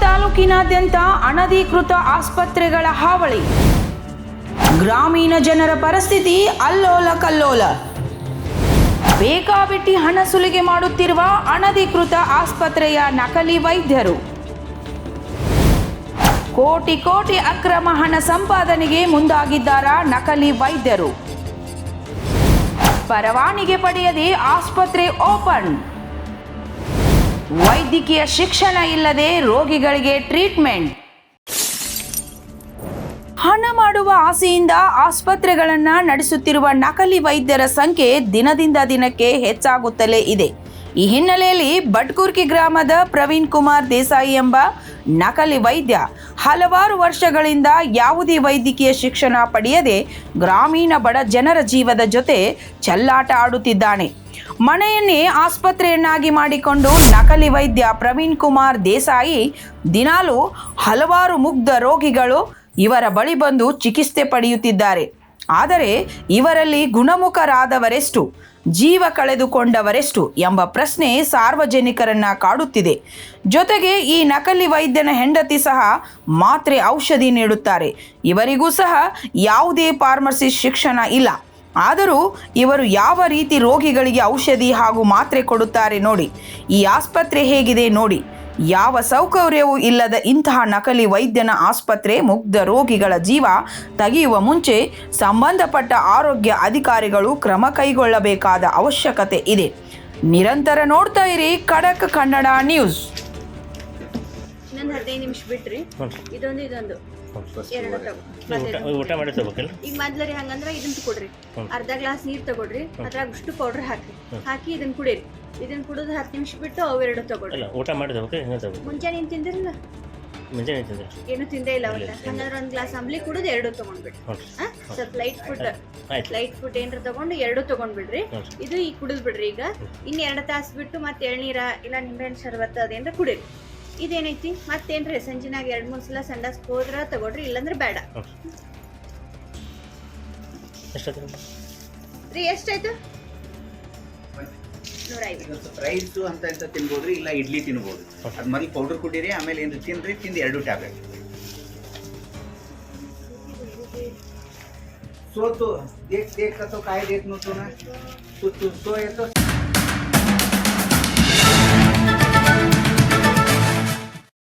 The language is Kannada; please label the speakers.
Speaker 1: ತಾಲೂಕಿನಾದ್ಯಂತ ಅನಧಿಕೃತ ಆಸ್ಪತ್ರೆಗಳ ಹಾವಳಿ. ಗ್ರಾಮೀಣ ಜನರ ಪರಿಸ್ಥಿತಿ ಅಲ್ಲೋಲ ಕಲ್ಲೋಲ. ಬೇಕಾಬಿಟ್ಟಿ ಹಣ ಸುಲಿಗೆ ಮಾಡುತ್ತಿರುವ ಅನಧಿಕೃತ ಆಸ್ಪತ್ರೆಯ ನಕಲಿ ವೈದ್ಯರು. ಕೋಟಿ ಕೋಟಿ ಅಕ್ರಮ ಹಣ ಸಂಪಾದನೆಗೆ ಮುಂದಾಗಿದ್ದಾರ ನಕಲಿ ವೈದ್ಯರು. ಪರವಾನಿಗೆ ಪಡೆಯದೆ ಆಸ್ಪತ್ರೆ ಓಪನ್. ವೈದ್ಯಕೀಯ ಶಿಕ್ಷಣ ಇಲ್ಲದೆ ರೋಗಿಗಳಿಗೆ ಟ್ರೀಟ್ಮೆಂಟ್. ಹಣ ಮಾಡುವ ಆಸೆಯಿಂದ ಆಸ್ಪತ್ರೆಗಳನ್ನು ನಡೆಸುತ್ತಿರುವ ನಕಲಿ ವೈದ್ಯರ ಸಂಖ್ಯೆ ದಿನದಿಂದ ದಿನಕ್ಕೆ ಹೆಚ್ಚಾಗುತ್ತಲೇ ಇದೆ. ಈ ಹಿನ್ನೆಲೆಯಲ್ಲಿ ಭಟ್ಕುರ್ಕಿ ಗ್ರಾಮದ ಪ್ರವೀಣ್ ಕುಮಾರ್ ದೇಸಾಯಿ ಎಂಬ ನಕಲಿ ವೈದ್ಯ ಹಲವಾರು ವರ್ಷಗಳಿಂದ ಯಾವುದೇ ವೈದ್ಯಕೀಯ ಶಿಕ್ಷಣ ಪಡೆಯದೆ ಗ್ರಾಮೀಣ ಬಡ ಜನರ ಜೀವದ ಜೊತೆ ಚೆಲ್ಲಾಟ ಆಡುತ್ತಿದ್ದಾನೆ. ಮನೆಯನ್ನೇ ಆಸ್ಪತ್ರೆಯನ್ನಾಗಿ ಮಾಡಿಕೊಂಡು ನಕಲಿ ವೈದ್ಯ ಪ್ರವೀಣ್ ಕುಮಾರ್ ದೇಸಾಯಿ ದಿನಾಲು ಹಲವಾರು ಮುಗ್ಧ ರೋಗಿಗಳು ಇವರ ಬಳಿ ಬಂದು ಚಿಕಿತ್ಸೆ ಪಡೆಯುತ್ತಿದ್ದಾರೆ. ಆದರೆ ಇವರಲ್ಲಿ ಗುಣಮುಖರಾದವರೆಷ್ಟು, ಜೀವ ಕಳೆದುಕೊಂಡವರೆಷ್ಟು ಎಂಬ ಪ್ರಶ್ನೆ ಸಾರ್ವಜನಿಕರನ್ನ ಕಾಡುತ್ತಿದೆ. ಜೊತೆಗೆ ಈ ನಕಲಿ ವೈದ್ಯನ ಹೆಂಡತಿ ಸಹ ಮಾತ್ರೆ ಔಷಧಿ ನೀಡುತ್ತಾರೆ. ಇವರಿಗೂ ಸಹ ಯಾವುದೇ ಫಾರ್ಮಸಿ ಶಿಕ್ಷಣ ಇಲ್ಲ. ಆದರೂ ಇವರು ಯಾವ ರೀತಿ ರೋಗಿಗಳಿಗೆ ಔಷಧಿ ಹಾಗೂ ಮಾತ್ರೆ ಕೊಡುತ್ತಾರೆ ನೋಡಿ. ಈ ಆಸ್ಪತ್ರೆ ಹೇಗಿದೆ ನೋಡಿ. ಯಾವ ಸೌಕರ್ಯವೂ ಇಲ್ಲದ ಇಂತಹ ನಕಲಿ ವೈದ್ಯನ ಆಸ್ಪತ್ರೆ, ಮುಗ್ಧ ರೋಗಿಗಳ ಜೀವ ತೆಗೆಯುವ ಮುಂಚೆ ಸಂಬಂಧಪಟ್ಟ ಆರೋಗ್ಯ ಅಧಿಕಾರಿಗಳು ಕ್ರಮ ಕೈಗೊಳ್ಳಬೇಕಾದ ಅವಶ್ಯಕತೆ ಇದೆ. ನಿರಂತರ ನೋಡ್ತಾ ಇರಿ, ಖಡಕ್ ಕನ್ನಡ ನ್ಯೂಸ್.
Speaker 2: ಇನ್ನೊಂದು ಹದಿನೈದು ನಿಮಿಷ ಬಿಟ್ರಿ. ಇದೊಂದು ಇದೊಂದು. ಎರಡು ತಗೋ
Speaker 3: ಊಟ. ಊಟ ಮಾಡಿ ತಗೋಬೇಕಲ್ಲ
Speaker 2: ಈಗ ಮೊದ್ಲರಿ ಹಂಗಂದ್ರೆ ಇದನ್ನ ಕೊಡ್ರಿ. ಅರ್ಧ ಗ್ಲಾಸ್ ನೀರು ತಗೊಳ್ರಿ ಅದ್ರಾಗ ಅಷ್ಟು ಪೌಡರ್ ಹಾಕಿ ಹಾಕಿ ಇದನ್ನ ಕುಡಿರಿ. ಇದನ್ನ ಕುಡಿದು ಹತ್ತು ನಿಮಿಷ ಬಿಟ್ಟು ಅವೆರಡು ತಗೊಳ್ರಿ
Speaker 3: ಮುಂಚೆ ಊಟ ಮಾಡಿ ತಗೋಬೇಕು
Speaker 2: ಮುಂಜಾನೆ ಏನು ತಿಂದಿರಲ್ಲ?
Speaker 3: ಮುಂಜಾನೆ ತಿಂದೆ
Speaker 2: ಏನು ತಿಂದೇ ಇಲ್ಲ ಅವಲ್ಲ ಹಂಗಂದ್ರೆ ಒಂದು ಗ್ಲಾಸ್ ಅಂಬ್ಲಿ ಕುಡಿದು ಎರಡು ತಗೊಂಡ್ಬಿಡ್ರಿ. ಸ್ವಲ್ಪ ಲೈಟ್ ಫುಡ್ ಲೈಟ್ ಫುಡ್ ಏನಾರ ತಗೊಂಡು ಎರಡು ತಗೊಂಡ್ಬಿಡ್ರಿ. ಇದು ಈಗ ಕುಡಿದ್ಬಿಡ್ರಿ ಈಗ. ಇನ್ನು ಎರಡು ತಾಸು ಬಿಟ್ಟು ಮತ್ತೆ ಎಳ್ನೀರ ಇಲ್ಲ ನಿಂಬೆಹಣ್ಣು ಶರ್ಬತ್ ಅದೇನ್ರ ಕುಡೀರಿ. ಇದೇನೈತಿ? ಮತ್ತೇನ್ರಿ? ಸಂಜಿನಾಗ ಎರಡು ಮೂರು ಸಲ ಸಂಡಾಸ್ ಹೋದ್ರ ತಗೊಳ್ರಿ ಇಲ್ಲಂದ್ರೆ ಬೇಡ. ರೀ ಎಷ್ಟಾಯ್ತು?
Speaker 4: ರೈಸು ಅಂತ ಅಂತ ತಿನ್ಬೋದ್ರಿ ಇಲ್ಲ ಇಡ್ಲಿ ತಿನ್ಬೋದು. ಅದ್ ಮೊದ್ಲು ಪೌಡರ್ ಕುಡೀರಿ ಆಮೇಲೆ ಏನು ತಿನ್ರಿ ತಿಂದು ಎರಡು ಟ್ಯಾಬ್ಲೆಟ್. ಸೋತು ದೇಖ್ ದೇಖ್ ಅಥವಾ ಕಾಯಿ ದೇಖ್ ನೋತು ಸೋತು ಸೋ ಎತ್ತೋ